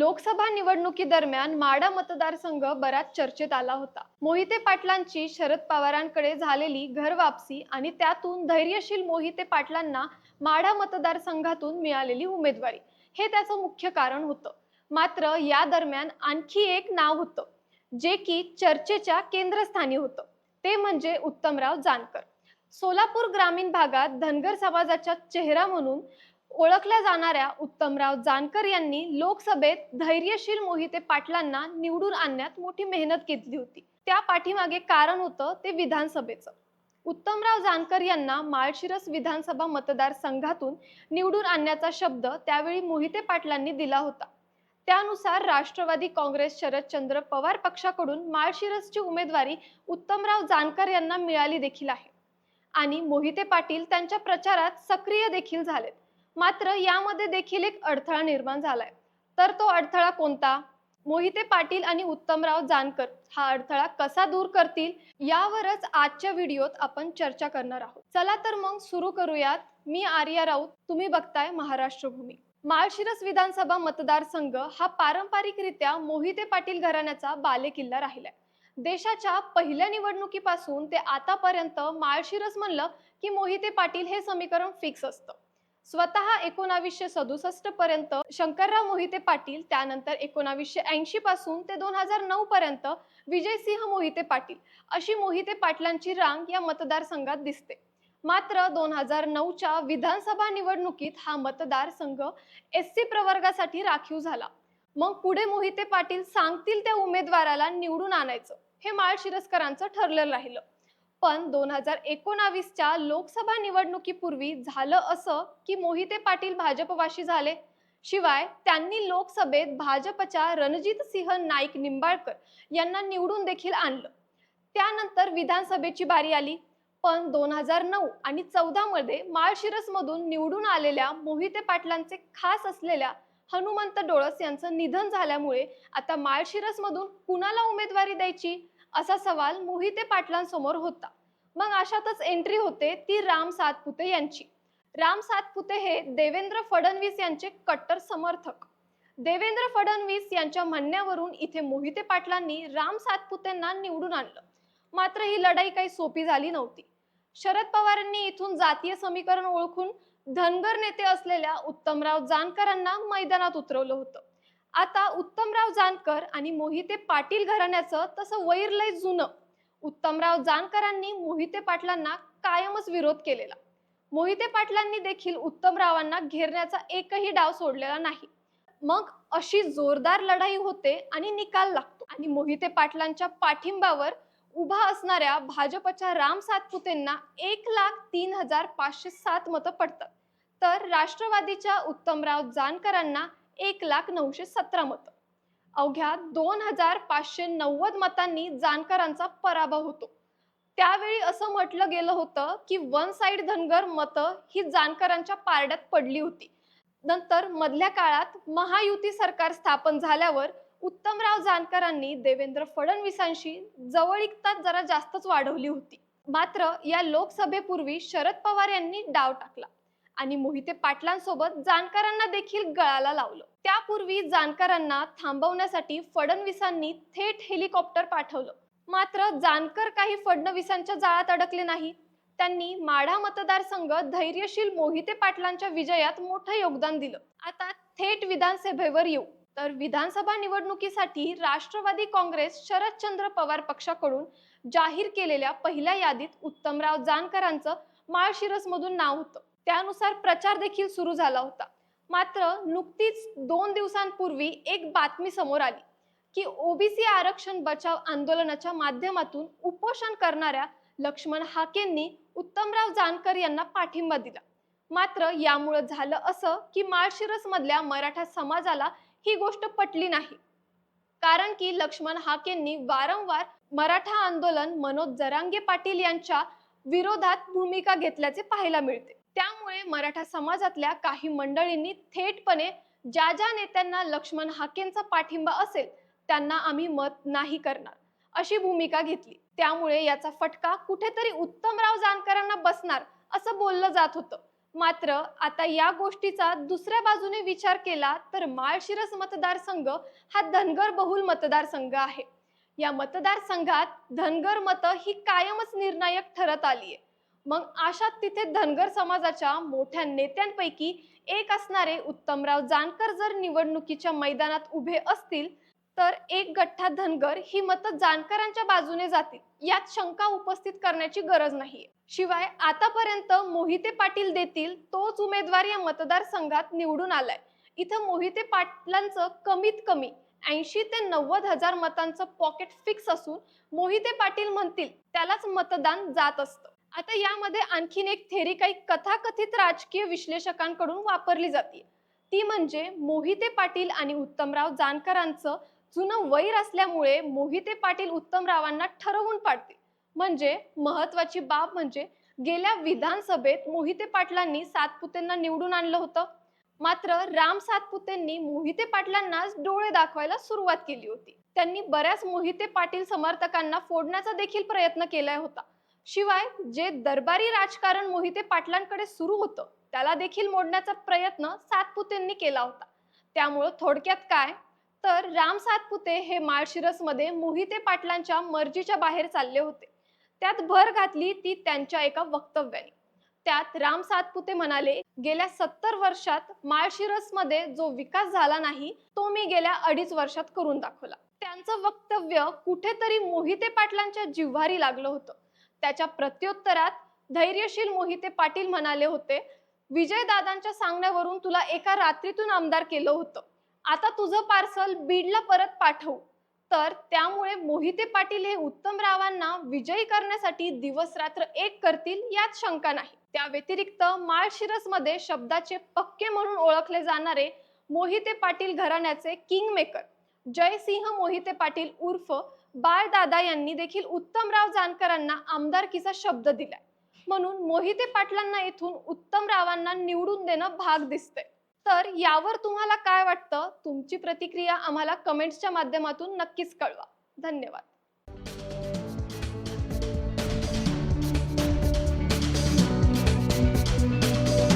लोकसभा निवडणुकीदरम्यान माडा मतदारसंघ बराच चर्चेत आला होता. मोहिते पाटलांची शरद पवारांकडे झालेली घर वापसी आणि त्यातून धैर्यशील मोहिते पाटलांना माढा मतदारसंघातून मिळालेली उमेदवारी. हे त्याचं मुख्य कारण होतं. मात्र या दरम्यान आणखी एक नाव होतं जे की चर्चेच्या केंद्रस्थानी होतं. ते म्हणजे उत्तमराव जानकर. सोलापूर ग्रामीण भागात धनगर समाजाचा चेहरा म्हणून ओळखल्या जाणाऱ्या उत्तमराव जानकर यांनी लोकसभेत धैर्यशील मोहिते पाटलांना निवडून आणण्यात मोठी मेहनत घेतली होती. त्या पाठीमागे कारण होतं ते विधानसभेचं. उत्तमराव जानकर यांना माळशिरस विधानसभा मतदारसंघातून निवडून आणण्याचा शब्द त्यावेळी मोहिते पाटलांनी दिला होता. त्यानुसार राष्ट्रवादी काँग्रेस शरदचंद्र पवार पक्षाकडून माळशिरसची उमेदवारी उत्तमराव जानकर यांना मिळाली देखील आहे. आणि मोहिते पाटील त्यांच्या प्रचारात सक्रिय देखील झालेत. मात्र यामध्ये देखील एक अडथळा निर्माण झालाय. तर तो अडथळा कोणता? मोहिते पाटील आणि उत्तमराव जानकर हा अडथळा कसा दूर करतील? यावरच आजच्या व्हिडिओत आपण चर्चा करणार आहोत. चला तर मग सुरू करूयात. मी आर्या राऊत तुम्ही बघताय महाराष्ट्र भूमी. माळशिरस विधानसभा मतदारसंघ हा पारंपरिकरित्या मोहिते पाटील घराण्याचा बालेकिल्ला राहिलाय. देशाच्या पहिल्या निवडणुकीपासून ते आतापर्यंत माळशिरस म्हणलं की मोहिते पाटील हे समीकरण फिक्स असतं. स्वतः एकोणावीसशे सदुसष्ट पर्यंत शंकरराव मोहिते पाटील त्यानंतर एकोणावीसशे ऐंशी पासून ते दोन हजार नऊ पर्यंत विजयसिंह मोहिते पाटील अशी मोहिते पाटलांची रांग या मतदारसंघात दिसते. मात्र दोन हजार नऊच्या विधानसभा निवडणुकीत हा मतदारसंघ एस सी प्रवर्गासाठी राखीव झाला. मग पुढे मोहिते पाटील सांगतील त्या उमेदवाराला निवडून आणायचं हे माळशिरसकरांचं ठरलं राहिलं. पण दोन हजार एकोणावीसच्या लोकसभा निवडणुकीपूर्वी झालं असं की मोहिते पाटील भाजपवाशी झाले. शिवाय त्यांनी लोकसभेत भाजपच्या रणजित सिंह नाईक निंबाळकर यांना निवडून देखील आणलं. त्यानंतर विधानसभेची बारी आली. पण दोन हजार नऊ आणि चौदा मध्ये निवडून आलेल्या मोहिते पाटलांचे खास असलेल्या हनुमंत डोळस यांचं निधन झाल्यामुळे आता माळशिरसमधून कुणाला उमेदवारी द्यायची? असा सवाल मोहिते पाटलांसमोर होता. मग अशातच एंट्री होते ती राम सातपुते यांची. राम सातपुते हे देवेंद्र फडणवीस यांचे कट्टर समर्थक. देवेंद्र फडणवीस यांच्या म्हणण्यावरून इथे मोहिते पाटलांनी राम सातपुतेंना निवडून आणलं. मात्र ही लढाई काही सोपी झाली नव्हती. शरद पवारांनी इथून जातीय समीकरण ओळखून धनगर नेते असलेल्या उत्तमराव जानकरांना मैदानात उतरवलं होतं. आता उत्तमराव जानकर आणि मोहिते पाटील घराण्याचं तसं वैर लय जुनं. उत्तमराव जानकरांनी मोहिते पाटलांना कायमच विरोध केलेला. मोहिते पाटलांनी देखील उत्तमरावांना घेरण्याचा एकही डाव सोडलेला नाही. मग अशी जोरदार लढाई होते आणि निकाल लागतो. आणि मोहिते पाटलांच्या पाठिंबावर उभा असणाऱ्या भाजपच्या राम सातपुतेंना एक लाख तीन हजार पाचशे सात मतं पडतात. तर राष्ट्रवादीच्या उत्तमराव जानकरांना एक लाख नऊशे सतरा मतं. अवघ्या दोन हजार पाचशे नव्वद मतांनी जानकरांचा पराभव होतो. त्यावेळी असं म्हटलं गेलं होतं की वन साइड धनगर मतं ही जानकरांच्या पारड्यात पडली होती. नंतर मधल्या काळात महायुती सरकार स्थापन झाल्यावर उत्तमराव जानकरांनी देवेंद्र फडणवीसांशी जवळीकता जरा जास्तच वाढवली होती. मात्र या लोकसभेपूर्वी शरद पवार यांनी डाव टाकला. आणि मोहिते पाटलांसोबत जानकरांना देखील गळाला लावलं. त्यापूर्वी जानकरांना थांबवण्यासाठी फडणवीसांनी थेट हेलिकॉप्टर पाठवलं. मात्र जानकर काही फडणवीसांच्या जाळात अडकले नाही. त्यांनी माढा मतदारसंघ धैर्यशील मोहिते पाटलांच्या विजयात मोठं योगदान दिलं. आता थेट विधानसभेवर येऊ. तर विधानसभा निवडणुकीसाठी राष्ट्रवादी काँग्रेस शरदचंद्र पवार पक्षाकडून जाहीर केलेल्या पहिल्या यादीत उत्तमराव जानकरांचं माळशिरसमधून नाव होतं. त्यानुसार प्रचार देखील सुरू झाला होता. मात्र नुकतीच दोन दिवसांपूर्वी एक बातमी समोर आली की ओबीसी आरक्षण बचाव आंदोलनाच्या माध्यमातून उपोषण करणाऱ्या लक्ष्मण हाकेंनी उत्तमराव जानकर यांना पाठिंबा दिला. मात्र यामुळं झालं असं की माळशिरस मधल्या मराठा समाजाला ही गोष्ट पटली नाही. कारण की लक्ष्मण हाकेंनी वारंवार मराठा आंदोलन मनोज जरांगे पाटील यांच्या विरोधात भूमिका घेतल्याचे पाहायला मिळते. त्यामुळे मराठा समाजातल्या काही मंडळींनी थेटपणे ज्या ज्या नेत्यांना लक्ष्मण हाकेंचा पाठिंबा असेल त्यांना आम्ही मत नाही करणार अशी भूमिका घेतली. त्यामुळे याचा फटका कुठेतरी उत्तमराव जानकरांना बसणार असं बोललं जात होतं. मात्र आता या गोष्टीचा दुसऱ्या बाजूने विचार केला तर माळशिरस मतदारसंघ हा धनगर बहुल मतदारसंघ आहे. या मतदारसंघात धनगर मतं ही कायमच निर्णायक ठरत आली आहे मग अशात तिथे धनगर समाजाच्या मोठ्या नेत्यांपैकी एक असणारे उत्तमराव जानकर जर निवडणुकीच्या मैदानात उभे असतील तर एक गठ्ठा धनगर ही मतं जानकरांच्या बाजूने जातील. यात शंका उपस्थित करण्याची गरज नाही शिवाय आतापर्यंत मोहिते पाटील देतील तोच उमेदवार या मतदारसंघात निवडून आलाय. इथं मोहिते पाटलांचं कमीत कमी ऐंशी ते नव्वद हजार मतांचं पॉकेट फिक्स असून मोहिते पाटील म्हणतील त्यालाच मतदान जात असतं. आता यामध्ये आणखीन एक थेरी काही कथाकथित राजकीय विश्लेषकांकडून वापरली जाते. ती म्हणजे मोहिते पाटील आणि उत्तमराव जानकरांचं जुनं वैर असल्यामुळे मोहिते पाटील उत्तमरावांना ठरवून पाडते. म्हणजे महत्वाची बाब म्हणजे गेल्या विधानसभेत मोहिते पाटलांनी सातपुतेंना निवडून आणलं होतं. मात्र राम सातपुतेंनी मोहिते पाटलांना डोळे दाखवायला सुरुवात केली होती. त्यांनी बऱ्याच मोहिते पाटील समर्थकांना फोडण्याचा देखील प्रयत्न केला होता. शिवाय जे दरबारी राजकारण मोहिते पाटलांकडे सुरू होतं त्याला देखील मोडण्याचा प्रयत्न सातपुतेंनी केला होता. त्यामुळं थोडक्यात काय? तर राम सातपुते हे माळशिरसमध्ये मोहिते पाटलांच्या मर्जीच्या बाहेर चालले होते. त्यात भर घातली ती त्यांच्या एका वक्तव्याने. त्यात राम सातपुते म्हणाले गेल्या सत्तर वर्षात माळशिरसमध्ये जो विकास झाला नाही तो मी गेल्या अडीच वर्षात करून दाखवला. त्यांचं वक्तव्य कुठेतरी मोहिते पाटलांच्या जिव्हारी लागलं होतं. त्याच्या प्रत्युत्तरात धैर्यशील मोहिते पाटील म्हणाले होते विजयदादांच्या सांगण्यावरून तुला एका रात्रीतून आमदार केलं होतं. आता तुझं पार्सल बीडला परत पाठवू. तर त्यामुळे मोहिते पाटील हे उत्तमरावांना विजयी करण्यासाठी दिवस रात्र एक करतील यात शंका नाही. त्या व्यतिरिक्त माळशिरसमध्ये शब्दाचे पक्के म्हणून ओळखले जाणारे मोहिते पाटील घराण्याचे किंग मेकर जयसिंह मोहिते पाटील उर्फ बाळदादा यांनी देखील उत्तमराव जानकरांना आमदारकीचा शब्द दिलाय. म्हणून मोहिते पाटलांना येथून उत्तमरावांना निवडून देणं भाग दिसतंय. तर यावर तुम्हाला काय वाटतं? तुमची प्रतिक्रिया आम्हाला कमेंट्सच्या माध्यमातून नक्कीच कळवा. धन्यवाद.